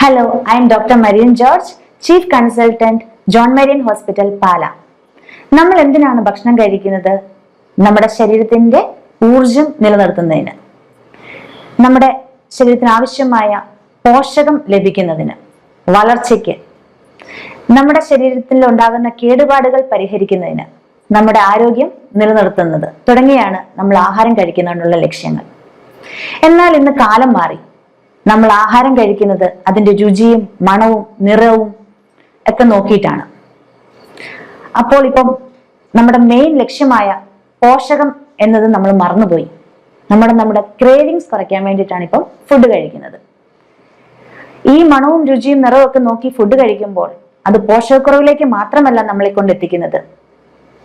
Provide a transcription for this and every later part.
Hello I am doctor Marian George chief consultant John Marian hospital Pala നമ്മൾ എന്തിനാണ് ഭക്ഷണം കഴിക്കുന്നത്? നമ്മുടെ ശരീരത്തിന്റെ ഊർജം നിലനിർത്തുന്നതിന്. നമ്മുടെ ശരീരത്തിന് ആവശ്യമായ പോഷകം ലഭിക്കുന്നതിന്. വളർച്ചയ്ക്ക്. നമ്മുടെ ശരീരത്തിൽ ഉണ്ടാകുന്ന കേടുപാടുകൾ പരിഹരിക്കുന്നതിന് നമ്മുടെ ആരോഗ്യം നിലനിർത്തുന്നത് തുടങ്ങിയാണ് നമ്മൾ ആഹാരം കഴിക്കുന്നതിനുള്ള ലക്ഷ്യങ്ങൾ. എന്നാൽ ഇന്ന് കാലം മാറി. നമ്മൾ ആഹാരം കഴിക്കുന്നത് അതിന്റെ രുചിയും മണവും നിറവും ഒക്കെ നോക്കിയിട്ടാണ്. അപ്പോൾ ഇപ്പം നമ്മുടെ മെയിൻ ലക്ഷ്യമായ പോഷകം എന്നത് നമ്മൾ മറന്നുപോയി. നമ്മുടെ നമ്മുടെ ക്രേവിങ്സ് കുറയ്ക്കാൻ വേണ്ടിയിട്ടാണ് ഇപ്പം ഫുഡ് കഴിക്കുന്നത്. ഈ മണവും രുചിയും നിറവും ഒക്കെ നോക്കി ഫുഡ് കഴിക്കുമ്പോൾ അത് പോഷകക്കുറവിലേക്ക് മാത്രമല്ല നമ്മളെ കൊണ്ട് എത്തിക്കുന്നത്.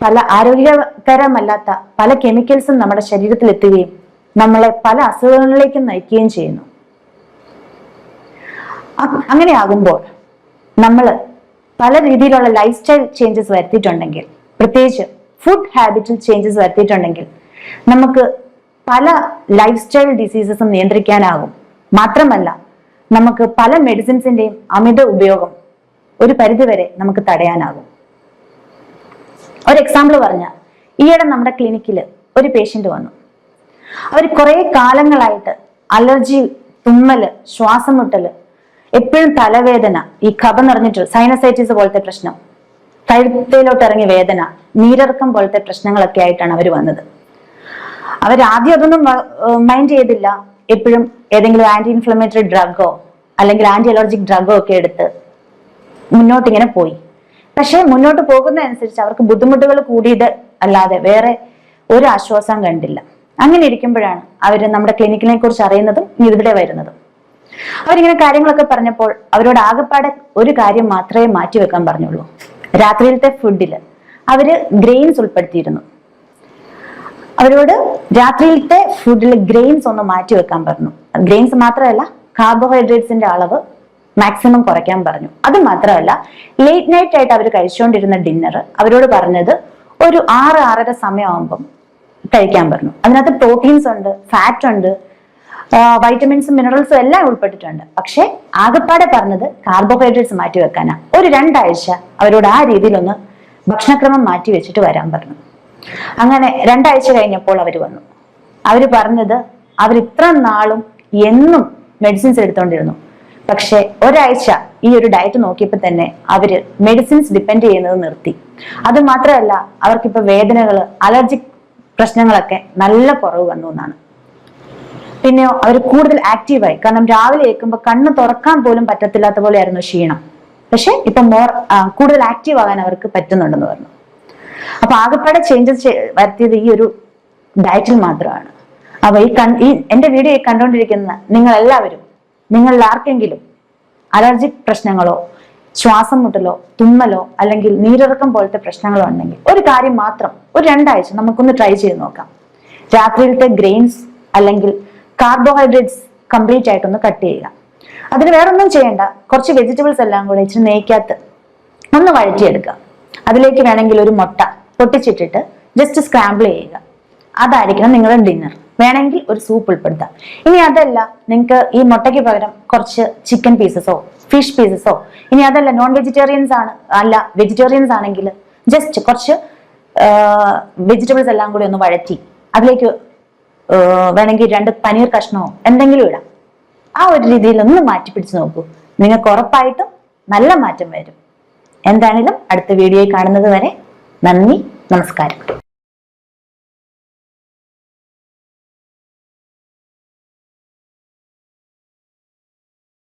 പല ആരോഗ്യകരമല്ലാത്ത പല കെമിക്കൽസും നമ്മുടെ ശരീരത്തിൽ എത്തുകയും നമ്മളെ പല അസുഖങ്ങളിലേക്കും നയിക്കുകയും ചെയ്യുന്നു. അ- അങ്ങനെയാകുമ്പോൾ നമ്മൾ പല രീതിയിലുള്ള ലൈഫ് സ്റ്റൈൽ ചേഞ്ചസ് വരുത്തിയിട്ടുണ്ടെങ്കിൽ പ്രത്യേകിച്ച് ഫുഡ് ഹാബിറ്റിൽ ചേഞ്ചസ് വരുത്തിയിട്ടുണ്ടെങ്കിൽ നമുക്ക് പല ലൈഫ് സ്റ്റൈൽ ഡിസീസസും നിയന്ത്രിക്കാനാകും. മാത്രമല്ല നമുക്ക് പല മെഡിസിൻസിന്റെയും അമിത ഉപയോഗം ഒരു പരിധിവരെ നമുക്ക് തടയാനാകും. ഒരു എക്സാമ്പിൾ പറഞ്ഞ ഈയിടെ നമ്മുടെ ക്ലിനിക്കിൽ ഒരു പേഷ്യന്റ് വന്നു. അവർ കുറെ കാലങ്ങളായിട്ട് അലർജി തുമ്മൽ ശ്വാസം മുട്ടൽ എപ്പോഴും തലവേദന ഈ കഫ നിറഞ്ഞിട്ട് സൈനസൈറ്റിസ് പോലത്തെ പ്രശ്നം കഴുത്തയിലോട്ട് ഇറങ്ങിയ വേദന നീരിറക്കം പോലത്തെ പ്രശ്നങ്ങളൊക്കെ ആയിട്ടാണ് അവർ വന്നത്. അവരാദ്യം അതൊന്നും മൈൻഡ് ചെയ്തില്ല. എപ്പോഴും ഏതെങ്കിലും ആന്റി ഇൻഫ്ലമേറ്ററി ഡ്രഗോ അല്ലെങ്കിൽ ആന്റി അലർജിക് ഡ്രഗോ ഒക്കെ എടുത്ത് മുന്നോട്ട് ഇങ്ങനെ പോയി. പക്ഷെ മുന്നോട്ട് പോകുന്നതനുസരിച്ച് അവർക്ക് ബുദ്ധിമുട്ടുകൾ കൂടിയത് അല്ലാതെ വേറെ ഒരു ആശ്വാസം കണ്ടില്ല. അങ്ങനെ ഇരിക്കുമ്പോഴാണ് അവർ നമ്മുടെ ക്ലിനിക്കിനെ കുറിച്ച് അറിയുന്നതും ഇവിടെ വരുന്നതും. അവരിങ്ങനെ കാര്യങ്ങളൊക്കെ പറഞ്ഞപ്പോൾ അവരോട് ആകെപ്പാടെ ഒരു കാര്യം മാത്രമേ മാറ്റിവെക്കാൻ പറഞ്ഞുള്ളൂ. രാത്രിയിലത്തെ ഫുഡിൽ അവർ ഗ്രെയിൻസ് ഉൾപ്പെടുത്തിയിരുന്നു. അവരോട് രാത്രിയിലത്തെ ഫുഡിൽ ഗ്രെയിൻസ് ഒന്ന് മാറ്റി വെക്കാൻ പറഞ്ഞു. ഗ്രെയിൻസ് മാത്രമല്ല കാർബോഹൈഡ്രേറ്റ്സിന്റെ അളവ് മാക്സിമം കുറയ്ക്കാൻ പറഞ്ഞു. അത് മാത്രമല്ല ലേറ്റ് നൈറ്റ് ആയിട്ട് അവർ കഴിച്ചുകൊണ്ടിരുന്ന ഡിന്നർ അവരോട് പറഞ്ഞത് ഒരു ആറ് ആറര സമയമാകുമ്പം കഴിക്കാൻ പറഞ്ഞു. അതിനകത്ത് പ്രോട്ടീൻസ് ഉണ്ട് ഫാറ്റ് ഉണ്ട് വൈറ്റമിൻസും മിനറൽസും എല്ലാം ഉൾപ്പെട്ടിട്ടുണ്ട്. പക്ഷെ ആകെപ്പാടെ പറഞ്ഞത് കാർബോഹൈഡ്രേറ്റ്സ് മാറ്റി വെക്കാനാ. ഒരു രണ്ടാഴ്ച അവരോട് ആ രീതിയിലൊന്ന് ഭക്ഷണക്രമം മാറ്റി വെച്ചിട്ട് വരാൻ പറഞ്ഞു. അങ്ങനെ രണ്ടാഴ്ച കഴിഞ്ഞപ്പോൾ അവർ വന്നു. അവർ പറഞ്ഞത് അവർ ഇത്ര നാളും എന്നും മെഡിസിൻസ് എടുത്തോണ്ടിരുന്നു. പക്ഷെ ഒരാഴ്ച ഈ ഒരു ഡയറ്റ് നോക്കിയപ്പോൾ തന്നെ അവർ മെഡിസിൻസ് ഡിപ്പെൻഡ് ചെയ്യുന്നത് നിർത്തി. അത് മാത്രമല്ല അവർക്കിപ്പോ വേദനകൾ അലർജിക് പ്രശ്നങ്ങളൊക്കെ നല്ല കുറവ് വന്നു എന്നാണ്. പിന്നെയോ അവർ കൂടുതൽ ആക്റ്റീവായി കാരണം രാവിലെ ഏൽക്കുമ്പോൾ കണ്ണ് തുറക്കാൻ പോലും പറ്റത്തില്ലാത്ത പോലെയായിരുന്നു ക്ഷീണം. പക്ഷെ ഇപ്പൊ മോർ കൂടുതൽ ആക്റ്റീവ് ആകാൻ അവർക്ക് പറ്റുന്നുണ്ടെന്ന് പറഞ്ഞു. അപ്പൊ ആകെപ്പാടെ ചേഞ്ചസ് വരുത്തിയത് ഈ ഒരു ഡയറ്റിൽ മാത്രമാണ്. അപ്പൊ ഈ ഈ എന്റെ വീഡിയോ കണ്ടുകൊണ്ടിരിക്കുന്ന നിങ്ങൾ എല്ലാവരും നിങ്ങളിൽ ആർക്കെങ്കിലും അലർജി പ്രശ്നങ്ങളോ ശ്വാസം മുട്ടലോ തുമ്മലോ അല്ലെങ്കിൽ നീരിറക്കം പോലത്തെ പ്രശ്നങ്ങളോ ഉണ്ടെങ്കിൽ ഒരു കാര്യം മാത്രം ഒരു രണ്ടാഴ്ച നമുക്കൊന്ന് ട്രൈ ചെയ്ത് നോക്കാം. രാത്രിയിലത്തെ ഗ്രെയിൻസ് അല്ലെങ്കിൽ കാർബോഹൈഡ്രേറ്റ്സ് കംപ്ലീറ്റ് ആയിട്ടൊന്ന് കട്ട് ചെയ്യുക. അതിന് വേറൊന്നും ചെയ്യേണ്ട. കുറച്ച് വെജിറ്റബിൾസ് എല്ലാം കൂടെ ഇച്ചിരി നെയ്ക്കകത്ത് ഒന്ന് വഴറ്റിയെടുക്കുക. അതിലേക്ക് വേണമെങ്കിൽ ഒരു മുട്ട പൊട്ടിച്ചിട്ടിട്ട് ജസ്റ്റ് സ്ക്രാമ്പിൾ ചെയ്യുക. അതായിരിക്കണം നിങ്ങളുടെ ഡിന്നർ വേണമെങ്കിൽ ഒരു സൂപ്പ് ഉൾപ്പെടുത്താം. ഇനി അതല്ല നിങ്ങൾക്ക് ഈ മുട്ടയ്ക്ക് പകരം കുറച്ച് ചിക്കൻ പീസസോ ഫിഷ് പീസസോ ഇനി അതല്ല നോൺ വെജിറ്റേറിയൻസ് ആണ് അല്ല വെജിറ്റേറിയൻസ് ആണെങ്കിൽ ജസ്റ്റ് കുറച്ച് വെജിറ്റബിൾസ് എല്ലാം കൂടി ഒന്ന് വഴറ്റി. അതിലേക്ക് വേണമെങ്കിൽ രണ്ട് പനീർ കഷ്ണമോ എന്തെങ്കിലും ഇടാം. ആ ഒരു രീതിയിൽ ഒന്ന് മാറ്റി പിടിച്ച് നോക്കൂ. നിങ്ങൾക്ക് ഉറപ്പായിട്ടും നല്ല മാറ്റം വരും. എന്താണെങ്കിലും അടുത്ത വീഡിയോയിൽ കാണുന്നത് വരെ നന്ദി നമസ്കാരം.